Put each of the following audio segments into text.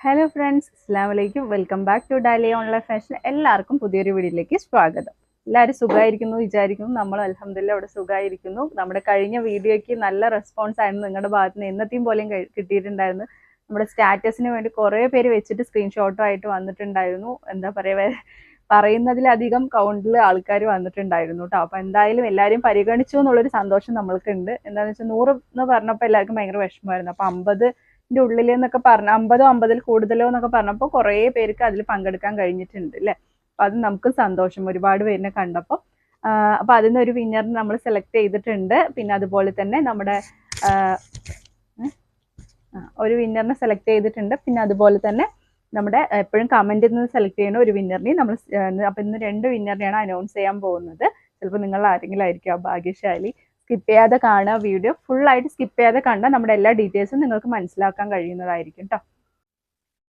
Hello friends അസ്സാം വലൈക്കും welcome back to Dali online fashion എല്ലാവർക്കും പുതിയൊരു വീഡിയോയിലേക്ക് സ്വാഗതം. എല്ലാവരും സുഖമായിരിക്കുന്നു വിചാരിക്കുന്നു. നമ്മൾ അലഹമില്ല അവിടെ സുഖമായിരിക്കുന്നു. നമ്മുടെ കഴിഞ്ഞ വീഡിയോയ്ക്ക് നല്ല റെസ്പോൺസ് ആയിരുന്നു. നിങ്ങളുടെ ഭാഗത്ത് നിന്ന് എന്നത്തെയും പോലെയും കിട്ടിയിട്ടുണ്ടായിരുന്നു. നമ്മുടെ സ്റ്റാറ്റസിന് വേണ്ടി കുറേ പേര് വെച്ചിട്ട് സ്ക്രീൻഷോട്ടും ആയിട്ട് വന്നിട്ടുണ്ടായിരുന്നു. എന്താ പറയുക പറയുന്നതിലധികം കൗണ്ടിൽ ആൾക്കാർ വന്നിട്ടുണ്ടായിരുന്നു കേട്ടോ അപ്പോൾ എന്തായാലും എല്ലാവരും പരിഗണിച്ചു എന്നുള്ളൊരു സന്തോഷം നമ്മൾക്കുണ്ട്. എന്താണെന്ന് വെച്ചാൽ നൂറ് എന്ന് പറഞ്ഞപ്പോൾ എല്ലാവർക്കും ഭയങ്കര വിഷമമായിരുന്നു. അപ്പോൾ അമ്പത് ന്റെ ഉള്ളിൽ എന്നൊക്കെ പറഞ്ഞ അമ്പതോ അമ്പതിൽ കൂടുതലോ എന്നൊക്കെ പറഞ്ഞപ്പോൾ കുറേ പേർക്ക് അതിൽ പങ്കെടുക്കാൻ കഴിഞ്ഞിട്ടുണ്ട് അല്ലേ അപ്പൊ അത് നമുക്ക് സന്തോഷം. ഒരുപാട് പേരിനെ കണ്ടപ്പോൾ അപ്പൊ അതിൽ നിന്ന് ഒരു വിന്നറിനെ നമ്മൾ സെലക്ട് ചെയ്തിട്ടുണ്ട്. പിന്നെ അതുപോലെ തന്നെ നമ്മുടെ ഒരു വിന്നറിനെ സെലക്ട് ചെയ്തിട്ടുണ്ട്. പിന്നെ അതുപോലെ തന്നെ നമ്മുടെ എപ്പോഴും കമന്റിൽ നിന്ന് സെലക്ട് ചെയ്യുന്ന ഒരു വിന്നറിനെ നമ്മൾ അപ്പൊ ഇന്ന് രണ്ട് വിന്നറിനെയാണ് അനൗൺസ് ചെയ്യാൻ പോകുന്നത്. ചിലപ്പോൾ നിങ്ങൾ ആരെങ്കിലും ആയിരിക്കും ആ ഭാഗ്യശാലി. സ്കിപ്പ് ചെയ്യാതെ കാണുക. വീഡിയോ ഫുൾ ആയിട്ട് സ്കിപ്പ് ചെയ്യാതെ കണ്ടാൽ നമ്മുടെ എല്ലാ ഡീറ്റെയിൽസും നിങ്ങൾക്ക് മനസ്സിലാക്കാൻ കഴിയുന്നതായിരിക്കും കേട്ടോ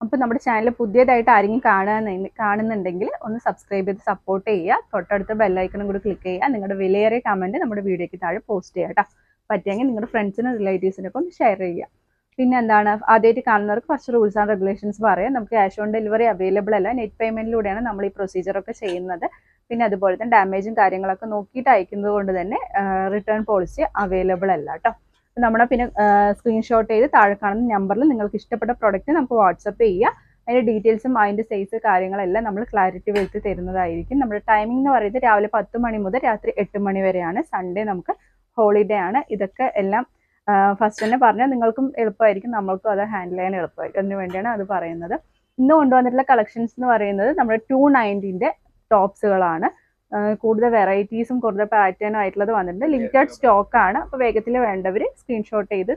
അപ്പോൾ നമ്മുടെ ചാനൽ പുതിയതായിട്ട് ആരെങ്കിലും കാണുക കാണുന്നുണ്ടെങ്കിൽ ഒന്ന് സബ്സ്ക്രൈബ് ചെയ്ത് സപ്പോർട്ട് ചെയ്യുക. തൊട്ടടുത്ത ബെല്ലൈക്കണും കൂടി ക്ലിക്ക് ചെയ്യുക. നിങ്ങളുടെ വിലയേറിയ കമന്റ് നമ്മുടെ വീഡിയോയ്ക്ക് താഴെ പോസ്റ്റ് ചെയ്യുക കേട്ടോ പറ്റുമെങ്കിൽ നിങ്ങളുടെ ഫ്രണ്ട്സിനും റിലേറ്റീവ്സിനൊക്കെ ഒന്ന് ഷെയർ ചെയ്യുക. പിന്നെ എന്താണ്? ആദ്യമായിട്ട് കാണുന്നവർക്ക് കുറച്ച് റൂൾസ് ആൻഡ് റെഗുലേഷൻസ് പറയാം. നമുക്ക് ക്യാഷ് ഓൺ ഡെലിവറി അവൈലബിൾ അല്ല. നെറ്റ് പേയ്മെന്റിലൂടെയാണ് നമ്മൾ ഈ പ്രൊസീജിയറൊക്കെ ചെയ്യുന്നത്. പിന്നെ അതുപോലെ തന്നെ ഡാമേജും കാര്യങ്ങളൊക്കെ നോക്കിയിട്ട് അയക്കുന്നത് കൊണ്ട് തന്നെ റിട്ടേൺ പോളിസി അവൈലബിൾ അല്ല കേട്ടോ നമ്മുടെ പിന്നെ സ്ക്രീൻഷോട്ട് ചെയ്ത് താഴെ കാണുന്ന നമ്പറിൽ നിങ്ങൾക്ക് ഇഷ്ടപ്പെട്ട പ്രൊഡക്റ്റ് നമുക്ക് വാട്സപ്പ് ചെയ്യുക അതിന്റെ ഡീറ്റെയിൽസും അതിന്റെ സൈസ് കാര്യങ്ങളെല്ലാം നമ്മൾ ക്ലാരിറ്റി വരുത്തി തരുന്നതായിരിക്കും. നമ്മുടെ ടൈമിംഗ് എന്ന് പറയുന്നത് രാവിലെ പത്ത് മണി മുതൽ രാത്രി എട്ട് മണി വരെയാണ്. സൺഡേ നമുക്ക് ഹോളിഡേ ആണ്. ഇതൊക്കെ എല്ലാം ഫസ്റ്റ് തന്നെ പറഞ്ഞാൽ നിങ്ങൾക്കും എളുപ്പമായിരിക്കും നമ്മൾക്കും അത് ഹാൻഡിൽ ചെയ്യാൻ എളുപ്പമായിരിക്കും. അതിന് വേണ്ടിയാണ് അത് പറയുന്നത്. ഇന്ന് കൊണ്ടുവന്നിട്ടുള്ള കളക്ഷൻസ് എന്ന് പറയുന്നത് നമ്മുടെ ടു നയന്റീന്റെ ടോപ്സുകളാണ്. കൂടുതൽ വെറൈറ്റീസും കൂടുതൽ പാറ്റേണും ആയിട്ടുള്ളത് വന്നിട്ടുണ്ട്. ലിമിറ്റഡ് സ്റ്റോക്ക് ആണ് അപ്പോൾ വേഗത്തിൽ വേണ്ടവർ സ്ക്രീൻഷോട്ട് ചെയ്ത്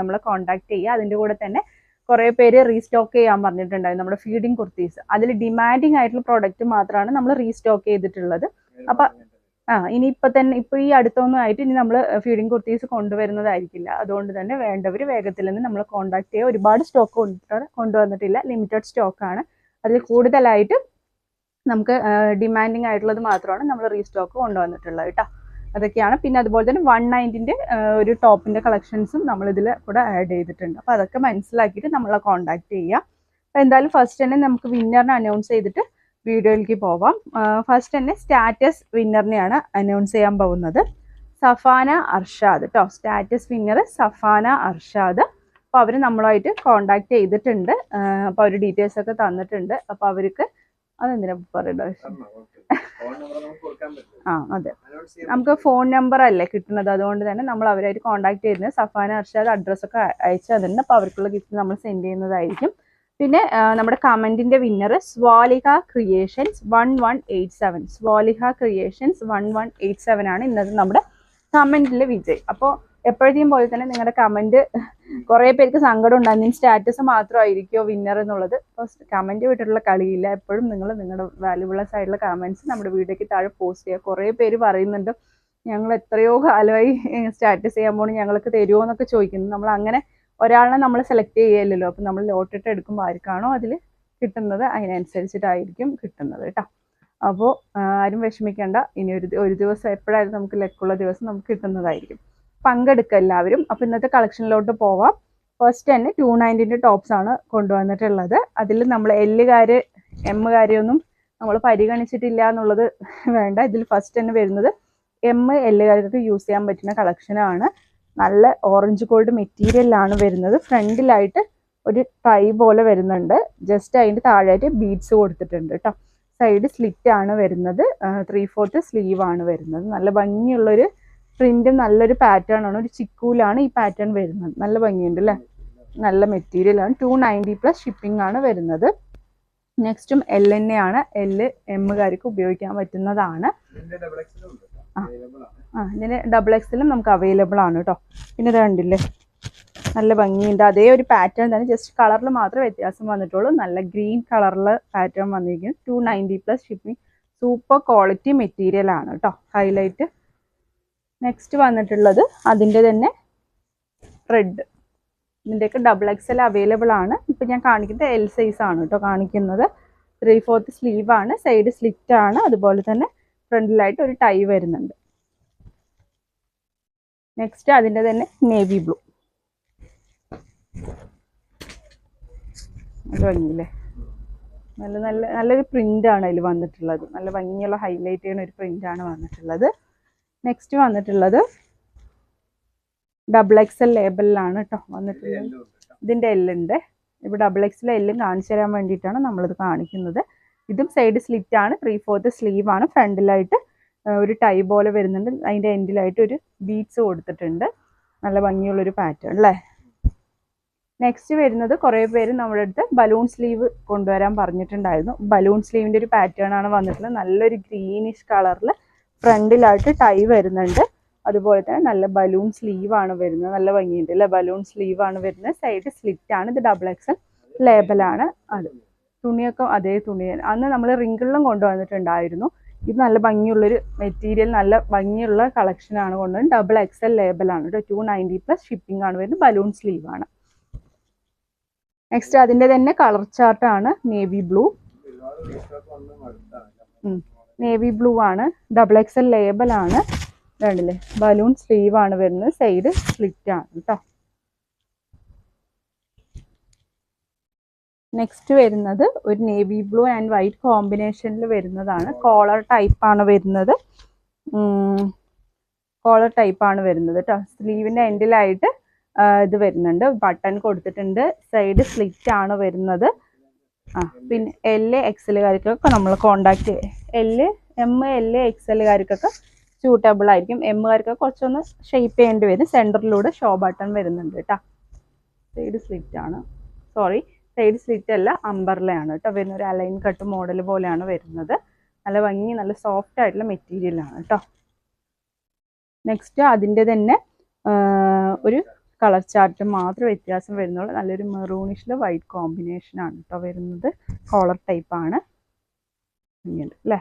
നമ്മളെ കോൺടാക്ട് ചെയ്യുക. അതിന്റെ കൂടെ തന്നെ കുറേ പേര് റീസ്റ്റോക്ക് ചെയ്യാൻ പറഞ്ഞിട്ടുണ്ടായിരുന്നു നമ്മുടെ ഫീഡിങ് കുർത്തീസ്. അതിൽ ഡിമാൻഡിങ് ആയിട്ടുള്ള പ്രോഡക്റ്റ് മാത്രമാണ് നമ്മൾ റീസ്റ്റോക്ക് ചെയ്തിട്ടുള്ളത്. അപ്പൊ ആ ഇനി ഇപ്പൊ തന്നെ ഇപ്പൊ ഈ അടുത്തൊന്നും ആയിട്ട് ഇനി നമ്മൾ ഫീഡിങ് കുർത്തീസ് കൊണ്ടുവരുന്നതായിരിക്കില്ല. അതുകൊണ്ട് തന്നെ വേണ്ടവർ വേഗത്തിൽ നിന്ന് നമ്മൾ കോൺടാക്ട് ചെയ്യുക. ഒരുപാട് സ്റ്റോക്ക് കൊണ്ടുവന്നിട്ടില്ല. ലിമിറ്റഡ് സ്റ്റോക്ക് ആണ് അതിൽ കൂടുതലായിട്ട് നമുക്ക് ഡിമാൻഡിങ് ആയിട്ടുള്ളത് മാത്രമാണ് നമ്മൾ റീസ്റ്റോക്ക് കൊണ്ടുവന്നിട്ടുള്ളത് കേട്ടോ അതൊക്കെയാണ്. പിന്നെ അതുപോലെ തന്നെ വൺ നയന്റിന്റെ ഒരു ടോപ്പിന്റെ കളക്ഷൻസും നമ്മളിതിൽ കൂടെ ആഡ് ചെയ്തിട്ടുണ്ട്. അപ്പോൾ അതൊക്കെ മനസ്സിലാക്കിയിട്ട് നമ്മളെ കോൺടാക്ട് ചെയ്യുക അപ്പോൾ എന്തായാലും ഫസ്റ്റ് തന്നെ നമുക്ക് വിന്നറിനെ അനൗൺസ് ചെയ്തിട്ട് വീഡിയോയിലേക്ക് പോവാം. ഫസ്റ്റ് തന്നെ സ്റ്റാറ്റസ് വിന്നറിനെയാണ് അനൗൺസ് ചെയ്യാൻ പോകുന്നത്. സഫാന അർഷാദ് കേട്ടോ സ്റ്റാറ്റസ് വിന്നർ സഫാന അർഷാദ്. അപ്പോൾ അവർ നമ്മളുമായിട്ട് കോണ്ടാക്ട് ചെയ്തിട്ടുണ്ട്. അപ്പോൾ അവർ ഡീറ്റെയിൽസ് ഒക്കെ തന്നിട്ടുണ്ട്. അപ്പോൾ അവർക്ക് അതെന്തിനാ പറയണ്ട? ആ അതെ. നമുക്ക് ഫോൺ നമ്പർ അല്ലേ കിട്ടുന്നത്? അതുകൊണ്ട് തന്നെ നമ്മൾ അവരായിട്ട് കോൺടാക്ട് ചെയ്യുന്നത് സഫാന അർഷാദ് അഡ്രസ് ഒക്കെ അയച്ചു തന്നിട്ടുണ്ട് അപ്പോൾ അവർക്കുള്ള ഗിഫ്റ്റ് നമ്മൾ സെൻഡ് ചെയ്യുന്നതായിരിക്കും. പിന്നെ നമ്മുടെ കമന്റിന്റെ winner Swaliha creations one one eight seven Swaliha creations one one eight seven ആണ് ഇന്നത്തെ നമ്മുടെ കമന്റിലെ വിജയ്. അപ്പോൾ എപ്പോഴത്തെയും പോലെ തന്നെ നിങ്ങളുടെ കമന്റ് കുറേ പേർക്ക് സങ്കടം ഉണ്ടായിരുന്നു സ്റ്റാറ്റസ് മാത്രമായിരിക്കുമോ വിന്നർ എന്നുള്ളത്? ഫസ്റ്റ് കമന്റ് വിട്ടിട്ടുള്ള കളിയില്ല. എപ്പോഴും നിങ്ങൾ നിങ്ങളുടെ വാല്യുബിളസ് ആയിട്ടുള്ള കമന്റ്സ് നമ്മുടെ വീഡിയോയ്ക്ക് താഴെ പോസ്റ്റ് ചെയ്യുക. കുറേ പേര് പറയുന്നുണ്ട് ഞങ്ങൾ എത്രയോ കാലമായി സ്റ്റാറ്റസ് ചെയ്യാൻ പോകണം ഞങ്ങൾക്ക് തരുമോ എന്നൊക്കെ ചോദിക്കുന്നു. നമ്മൾ അങ്ങനെ ഒരാളെ നമ്മൾ സെലക്ട് ചെയ്യല്ലോ അപ്പം നമ്മൾ ലോട്ടിട്ട് എടുക്കുമ്പോൾ ആർക്കാണോ അതിൽ കിട്ടുന്നത്? അതിനനുസരിച്ചിട്ടായിരിക്കും കിട്ടുന്നത് കേട്ടോ. അപ്പോൾ ആരും വിഷമിക്കേണ്ട. ഇനി ഒരു ഒരു ദിവസം എപ്പോഴായാലും നമുക്ക് ലക്കുള്ള ദിവസം നമുക്ക് കിട്ടുന്നതായിരിക്കും. പങ്കെടുക്കുക എല്ലാവരും. അപ്പോൾ ഇന്നത്തെ കളക്ഷനിലോട്ട് പോവാം. ഫസ്റ്റ് തന്നെ ടു നയന്റിന്റെ ടോപ്സ് ആണ് കൊണ്ടുവന്നിട്ടുള്ളത്. അതിൽ നമ്മൾ എല്ലുകാർ എമ്മുകാരെയൊന്നും നമ്മൾ പരിഗണിച്ചിട്ടില്ല എന്നുള്ളത് വേണ്ട. ഇതിൽ ഫസ്റ്റ് തന്നെ വരുന്നത് എം എല്ലുകാർക്ക് യൂസ് ചെയ്യാൻ പറ്റുന്ന കളക്ഷനാണ് നല്ല ഓറഞ്ച് ഗോൾഡ് മെറ്റീരിയലാണ് വരുന്നത്. ഫ്രണ്ടിലായിട്ട് ഒരു ടൈ പോലെ വരുന്നുണ്ട്. ജസ്റ്റ് അതിന്റെ താഴെയായിട്ട് ബീഡ്സ് കൊടുത്തിട്ടുണ്ട് കേട്ടോ സൈഡ് സ്ലിറ്റ് ആണ് വരുന്നത്. ത്രീ ഫോർത്ത് സ്ലീവ് ആണ് വരുന്നത്. നല്ല ഭംഗിയുള്ളൊരു പ്രിന്റ് നല്ലൊരു പാറ്റേൺ ആണ്. ഒരു ചിക്കൂലാണ് ഈ പാറ്റേൺ വരുന്നത്. നല്ല ഭംഗിയുണ്ട് അല്ലേ? നല്ല മെറ്റീരിയൽ ആണ്. ടു നയന്റി പ്ലസ് ഷിപ്പിംഗ് ആണ് വരുന്നത്. നെക്സ്റ്റും എൽ എൻ എ ആണ്. എൽ എമ്മുകാർക്ക് ഉപയോഗിക്കാൻ പറ്റുന്നതാണ്. ആ. ഇതിന് ഡബിൾ എക്സിലും നമുക്ക് അവൈലബിൾ ആണ് കേട്ടോ പിന്നെ ഇത് കണ്ടില്ലേ നല്ല ഭംഗിയുണ്ട്. അതേ ഒരു പാറ്റേൺ തന്നെ. ജസ്റ്റ് കളറിൽ മാത്രമേ വ്യത്യാസം വന്നിട്ടുള്ളൂ. നല്ല ഗ്രീൻ കളറിൽ പാറ്റേൺ വന്നിരിക്കുന്നു. Two ninety plus shipping super quality material ആണ് കേട്ടോ ഹൈലൈറ്റ് നെക്സ്റ്റ് വന്നിട്ടുള്ളത് അതിന്റെ തന്നെ റെഡ് ഇതിന്റെയൊക്കെ ഡബിൾ എക്സ് എൽ അവൈലബിൾ ആണ്. ഇപ്പം ഞാൻ കാണിക്കുന്നത് എൽ സൈസ് ആണ് കേട്ടോ കാണിക്കുന്നത്. ത്രീ ഫോർത്ത് സ്ലീവ് ആണ് സൈഡ് സ്ലിറ്റ് ആണ്. അതുപോലെ തന്നെ ഫ്രണ്ടിലായിട്ട് ഒരു ടൈ വരുന്നുണ്ട്. നെക്സ്റ്റ് അതിന്റെ തന്നെ നേവി ബ്ലൂ നല്ല ഭംഗിയില്ലേ? നല്ല നല്ല നല്ലൊരു പ്രിന്റ് ആണ് അതിൽ വന്നിട്ടുള്ളത്. നല്ല ഭംഗിയുള്ള ഹൈലൈറ്റ് ചെയ്യുന്ന ഒരു പ്രിന്റ് ആണ് വന്നിട്ടുള്ളത്. നെക്സ്റ്റ് വന്നിട്ടുള്ളത് ഡബിൾ എക്സ് എൽ ലേബലിലാണ് കേട്ടോ വന്നിട്ടുള്ളത്. ഇതിന്റെ എല്ലുണ്ട് ഇപ്പോൾ ഡബിൾ എക്സിലെ എല്ലും കാണിച്ചു തരാൻ വേണ്ടിയിട്ടാണ് നമ്മളിത് കാണിക്കുന്നത്. ഇതും സൈഡ് സ്ലിറ്റ് ആണ്. ത്രീ ഫോർത്ത് സ്ലീവ് ആണ്. ഫ്രണ്ടിലായിട്ട് ഒരു ടൈ പോലെ വരുന്നുണ്ട്. അതിന്റെ എൻഡിലായിട്ട് ഒരു ബീഡ്സ് കൊടുത്തിട്ടുണ്ട്. നല്ല ഭംഗിയുള്ളൊരു പാറ്റേൺ അല്ലേ നെക്സ്റ്റ് വരുന്നത് കുറേ പേര് നമ്മുടെ അടുത്ത് ബലൂൺ സ്ലീവ് കൊണ്ടുവരാൻ പറഞ്ഞിട്ടുണ്ടായിരുന്നു. ബലൂൺ സ്ലീവിന്റെ ഒരു പാറ്റേൺ ആണ് വന്നിട്ടുള്ളത്. നല്ലൊരു ഗ്രീനിഷ് കളറിൽ ഫ്രണ്ടിലായിട്ട് ടൈ വരുന്നുണ്ട്. അതുപോലെ തന്നെ നല്ല ബലൂൺ സ്ലീവ് ആണ് വരുന്നത്. നല്ല ഭംഗിയുണ്ട് അല്ലെ ബലൂൺ സ്ലീവ് ആണ് വരുന്നത്. സൈഡ് സ്ലിറ്റ് ആണ്. ഇത് ഡബിൾ എക്സൽ ലേബലാണ് അത് തുണിയൊക്കെ അതേ തുണി അന്ന് നമ്മൾ റിങ്കിളിലും കൊണ്ടുവന്നിട്ടുണ്ടായിരുന്നു. ഇത് നല്ല ഭംഗിയുള്ളൊരു മെറ്റീരിയൽ നല്ല ഭംഗിയുള്ള കളക്ഷനാണ് കൊണ്ടുവന്നത്. ഡബിൾ എക്സൽ ലേബലാണ് കേട്ടോ ടു നയന്റി പ്ലസ് ഷിപ്പിംഗ് ആണ് വരുന്നത്. ബലൂൺ സ്ലീവ് ആണ്. നെക്സ്റ്റ് അതിന്റെ തന്നെ കളർ ചാർട്ടാണ് നേവി ബ്ലൂ നേവി ബ്ലൂ ആണ്. ഡബിൾ എക്സൽ ആണ്. കണ്ടില്ലേ? ബലൂൺ സ്ലീവ് ആണ് വരുന്നത്. സൈഡ് സ്ലിറ്റ് ആണ് കേട്ടോ നെക്സ്റ്റ് വരുന്നത് ഒരു നേവി ബ്ലൂ ആൻഡ് വൈറ്റ് കോമ്പിനേഷനിൽ വരുന്നതാണ്. കോളർ ടൈപ്പ് ആണ് വരുന്നത്. കോളർ ടൈപ്പ് ആണ് വരുന്നത് കേട്ടോ സ്ലീവിന്റെ എൻഡിലായിട്ട് ഇത് വരുന്നുണ്ട്. ബട്ടൺ കൊടുത്തിട്ടുണ്ട്. സൈഡ് സ്ലിറ്റ് ആണ് വരുന്നത്. ആ പിന്നെ എൽ എക്സലുകാർക്കൊക്കെ നമ്മൾ കോണ്ടാക്ട് എൽ എം എൽ എല്ലുകാർക്കൊക്കെ സ്യൂട്ടബിൾ ആയിരിക്കും. എമ്മുകാർക്കൊക്കെ കുറച്ചൊന്ന് ഷെയ്പ്പ് ചെയ്യേണ്ടി വരും. സെന്ററിലൂടെ ഷോ ബട്ടൺ വരുന്നുണ്ട് കേട്ടോ സൈഡ് സ്ലിറ്റ് ആണ്. സോറി സൈഡ് സ്ലിറ്റ് അല്ല അമ്പർലയാണ് കേട്ടോ വരുന്ന ഒരു അലൈൻ കട്ട് മോഡൽ പോലെയാണ് വരുന്നത്. നല്ല ഭംഗി നല്ല സോഫ്റ്റ് ആയിട്ടുള്ള മെറ്റീരിയലാണ് കേട്ടോ നെക്സ്റ്റ് അതിന്റെ തന്നെ ഒരു കളർ ചാർട്ട് മാത്രം വ്യത്യാസം വരുന്നുള്ളൂ. നല്ലൊരു മെറൂണിഷിൽ വൈറ്റ് കോമ്പിനേഷൻ ആണ് കേട്ടോ വരുന്നത്. കോളർ ടൈപ്പ് ഇങ്ങനെ അല്ലേ?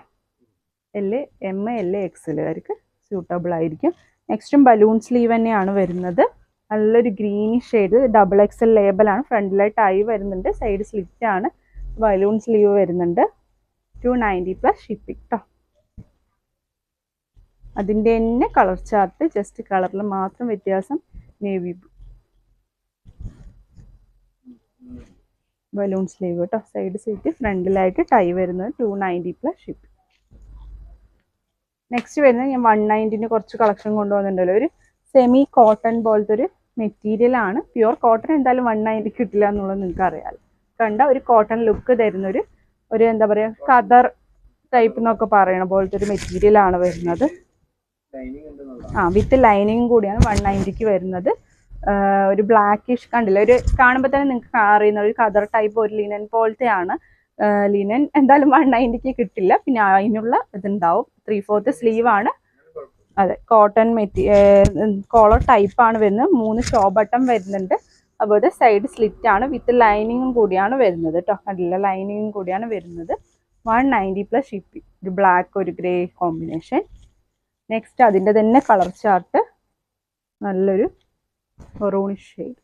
എൽ എം എൽ എക്സലുകാർക്ക് സ്യൂട്ടബിൾ ആയിരിക്കും നെക്സ്റ്റും ബലൂൺ സ്ലീവ് തന്നെയാണ് വരുന്നത്. നല്ലൊരു ഗ്രീനിഷ് ഷെയ്ഡ് ഡബിൾ എക്സൽ ലേബലാണ് ഫ്രണ്ടിലായിട്ട് ഐ വരുന്നുണ്ട് സൈഡ് സ്ലിറ്റ് ആണ്. ബലൂൺ സ്ലീവ് വരുന്നുണ്ട്. ടു നയന്റി പ്ലസ് ഷിപ്പിംഗ് കേട്ടോ അതിന്റെ തന്നെ കളർ ചാർട്ട് ജസ്റ്റ് കളറിൽ മാത്രം വ്യത്യാസം നേവി ബലൂൺ സ്ലീവ് കേട്ടോ. സൈഡ് സീറ്റ് ഫ്രണ്ടിലായിട്ട് ടൈ വരുന്നത് two ninety plus ship next വരുന്നത് ഞാൻ വൺ നയന്റിന് കുറച്ച് കളക്ഷൻ കൊണ്ടുവന്നിട്ടുണ്ടല്ലോ. ഒരു സെമി കോട്ടൺ പോലത്തെ ഒരു മെറ്റീരിയൽ ആണ്. പ്യുവർ കോട്ടൺ എന്തായാലും വൺ നയന്റി കിട്ടില്ല എന്നുള്ളത് നിങ്ങൾക്ക് അറിയാലോ കണ്ട ഒരു കോട്ടൺ ലുക്ക് തരുന്ന ഒരു ഒരു എന്താ പറയുക കതർ ടൈപ്പ് എന്നൊക്കെ പറയണ പോലത്തെ ഒരു മെറ്റീരിയൽ ആണ് വരുന്നത്. ആ വിത്ത് ലൈനിങ് കൂടിയാണ് വൺ നയന്റിക്ക് വരുന്നത്. ഒരു ബ്ലാക്കിഷ് കണ്ടില്ല? ഒരു കാണുമ്പോൾ തന്നെ നിങ്ങൾക്ക് അറിയുന്ന ഒരു കതർ ടൈപ്പ് ഒരു ലിനൻ പോലത്തെയാണ്. ലിനൻ എന്തായാലും വൺ നയന്റിക്ക് കിട്ടില്ല. പിന്നെ അതിനുള്ള ഇതുണ്ടാവും. ത്രീ ഫോർത്ത് സ്ലീവ് ആണ്. അതെ കോട്ടൺ മെറ്റി കോളർ ടൈപ്പാണ് വരുന്നത്. മൂന്ന് ഷോ ബട്ടൺ വരുന്നുണ്ട്. അതുപോലെ സൈഡ് സ്ലിറ്റ് ആണ്. വിത്ത് ലൈനിങ്ങും കൂടിയാണ് വരുന്നത് കേട്ടോ കണ്ടില്ല ലൈനിങ്ങും കൂടിയാണ് വരുന്നത്. വൺ നയന്റി പ്ലസ് ഷിപ്പിംഗ് ഒരു ബ്ലാക്ക് ഒരു ഗ്രേ കോമ്പിനേഷൻ നെക്സ്റ്റ് അതിന്റെ തന്നെ കളർ ചാർട്ട് നല്ലൊരു ഒറോണിഷ് ഷെയ്ഡ്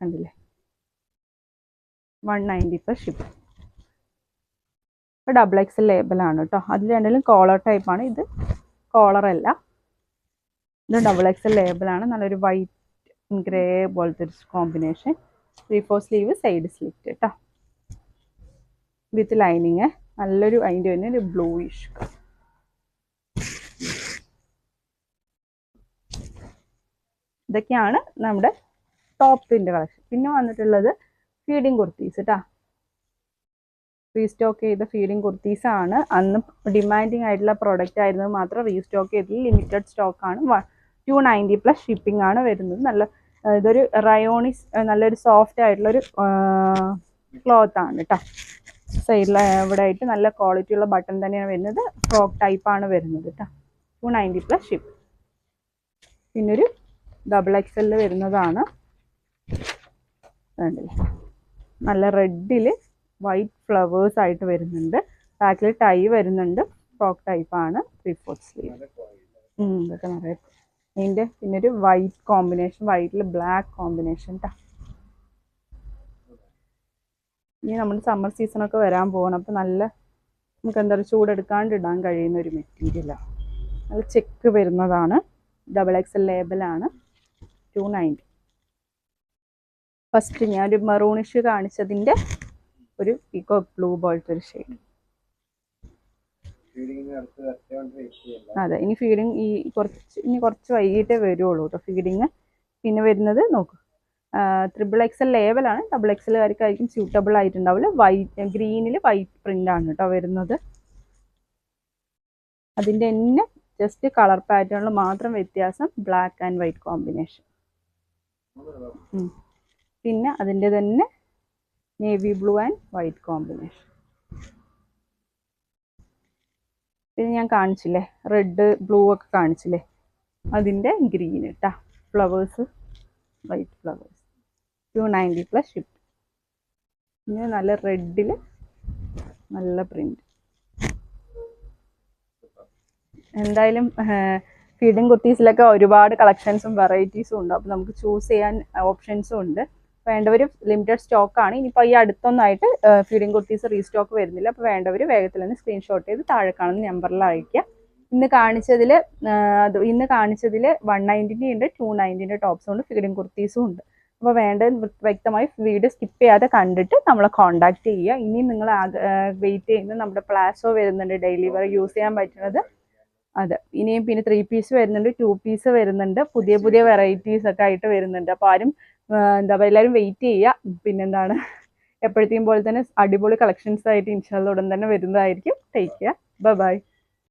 കണ്ടില്ലേ? വൺ നയന്റി പെർ ഷിപ്പ് ഇപ്പോൾ ഡബിൾ എക്സ് ലേബലാണ് കേട്ടോ അതിൽ രണ്ടിലും കോളർ ടൈപ്പാണ് ഇത് കോളർ അല്ല. ഇത് ഡബിൾ എക്സ് ലേബലാണ് നല്ലൊരു വൈറ്റ് ഗ്രേ പോലത്തെ ഒരു combination three four sleeve side slit കേട്ടോ വിത്ത് ലൈനിങ് നല്ലൊരു അതിന്റെ തന്നെ ഒരു ബ്ലൂയിഷ് ഇതൊക്കെയാണ് നമ്മുടെ ടോപ്പിന്റെ കളക്ഷൻ പിന്നെ വന്നിട്ടുള്ളത് ഫീഡിങ് കുർത്തീസ് കേട്ടോ റീസ്റ്റോക്ക് ചെയ്ത ഫീഡിങ് ആണ്. അന്ന് ഡിമാൻഡിങ് ആയിട്ടുള്ള പ്രോഡക്റ്റ് ആയിരുന്നത് മാത്രം റീസ്റ്റോക്ക് ചെയ്തത്. ലിമിറ്റഡ് സ്റ്റോക്ക് ആണ്. ടു നയന്റി പ്ലസ് ഷിപ്പിംഗ് ആണ് വരുന്നത്. നല്ല ഇതൊരു റയോണിസ് നല്ലൊരു സോഫ്റ്റ് ആയിട്ടുള്ളൊരു ക്ലോത്ത് ആണ് കേട്ടോ സൈഡിൽ ഇവിടെ ആയിട്ട് നല്ല ക്വാളിറ്റി ഉള്ള ബട്ടൺ തന്നെയാണ് വരുന്നത്. ഫ്രോക്ക് ടൈപ്പ് ആണ് വരുന്നത് കേട്ടോ ടു നയന്റി പ്ലസ് ഷിപ്പ് പിന്നൊരു ഡബിൾ എക്സലിൽ വരുന്നതാണ്. നല്ല റെഡിൽ വൈറ്റ് ഫ്ലവേഴ്സ് ആയിട്ട് വരുന്നുണ്ട്. ബാക്കിൽ ടൈ വരുന്നുണ്ട്. ഫ്രോക്ക് ടൈപ്പ് ആണ്. ത്രീ ഫോർത്ത് സ്ലീവ് ഇതൊക്കെ നിറയെ ഇതിന്റെ പിന്നെ ഒരു വൈറ്റ് കോമ്പിനേഷൻ വൈറ്റിൽ ബ്ലാക്ക് കോമ്പിനേഷൻ ടാ ഇനി നമ്മൾ സമ്മർ സീസണൊക്കെ വരാൻ പോകണം അപ്പോൾ നല്ല നമുക്ക് എന്താ പറയുക ചൂടെടുക്കാണ്ട് ഇടാൻ കഴിയുന്ന ഒരു മെറ്റീരിയലാണ് നല്ല ചെക്ക് വരുന്നതാണ്. ഡബിൾ എക്സൽ ലേബലാണ് ടു നയന്റി ഫസ്റ്റ് ഞാൻ ഒരു മെറൂണിഷ് കാണിച്ചതിന്റെ ഒരു പീക്കോ ബ്ലൂ പോലത്തെ ഒരു ഷെയ്ഡ് അതെ ഇനി ഫീഡിങ് ഈ കുറച്ച് ഇനി കുറച്ച് വൈകിട്ടേ വരുള്ളൂ കേട്ടോ ഫീഡിങ് പിന്നെ വരുന്നത് നോക്കൂ. ത്രിബിൾ എക്സൽ ലേവലാണ് ഡബിൾ എക്സലുകാർക്കായിരിക്കും സ്യൂട്ടബിൾ ആയിട്ടുണ്ടാവില്ല വൈറ്റ് ഗ്രീനിൽ വൈറ്റ് പ്രിന്റ് ആണ് കേട്ടോ വരുന്നത്. അതിന്റെ തന്നെ ജസ്റ്റ് കളർ പാറ്റേണിൽ മാത്രം വ്യത്യാസം ബ്ലാക്ക് ആൻഡ് വൈറ്റ് കോമ്പിനേഷൻ പിന്നെ അതിന്റെ തന്നെ navy blue and white combination പിന്നെ ഞാൻ കാണിച്ചില്ലേ? റെഡ് ബ്ലൂ ഒക്കെ കാണിച്ചില്ലേ? അതിന്റെ ഗ്രീൻ ഇട്ടാ. Flowers white flowers two ninety plus shift പിന്നെ നല്ല റെഡിൽ നല്ല പ്രിന്റ് എന്തായാലും ഫീഡിങ് കുർത്തീസിലൊക്കെ ഒരുപാട് കളക്ഷൻസും വെറൈറ്റീസും ഉണ്ട്. അപ്പോൾ നമുക്ക് ചൂസ് ചെയ്യാൻ ഓപ്ഷൻസും ഉണ്ട്. വേണ്ടവർ ലിമിറ്റഡ് സ്റ്റോക്ക് ആണ് ഇനിയിപ്പോൾ ഈ അടുത്തൊന്നായിട്ട് ഫീഡിംഗ് കുർത്തീസ് റീസ്റ്റോക്ക് വരുന്നില്ല. അപ്പോൾ വേണ്ടവർ വേഗത്തിൽ തന്നെ സ്ക്രീൻഷോട്ട് ചെയ്ത് താഴെ കാണുന്ന നമ്പറിൽ അയക്കുക ഇന്ന് കാണിച്ചതിൽ ഇന്ന് കാണിച്ചതിൽ വൺ നയന്റിന്റെ ഉണ്ട് ടു നയന്റിന്റെ ടോപ്സും ഉണ്ട് ഫീഡിംഗ് കുർത്തീസും ഉണ്ട്. അപ്പോൾ വേണ്ട വ്യക്തമായി വീഡിയോ സ്കിപ്പ് ചെയ്യാതെ കണ്ടിട്ട് നമ്മളെ കോൺടാക്റ്റ് ചെയ്യുക. ഇനിയും നിങ്ങൾ വെയിറ്റ് ചെയ്യുന്നത് നമ്മുടെ പ്ലാസോ വരുന്നുണ്ട് ഡെയിലി വെയർ യൂസ് ചെയ്യാൻ പറ്റുന്നത്. അതെ. ഇനിയും പിന്നെ ത്രീ പീസ് വരുന്നുണ്ട് ടു പീസ് വരുന്നുണ്ട് പുതിയ പുതിയ വെറൈറ്റീസ് ഒക്കെ ആയിട്ട് വരുന്നുണ്ട്. അപ്പോൾ ആരും എന്താ പറയുക എല്ലാവരും വെയിറ്റ് ചെയ്യുക. പിന്നെന്താണ്? എപ്പോഴത്തെയും പോലെ തന്നെ അടിപൊളി കളക്ഷൻസ് ആയിട്ട് ഇൻഷാല്ല ഉടൻ തന്നെ വരുന്നതായിരിക്കും. Take care bye bye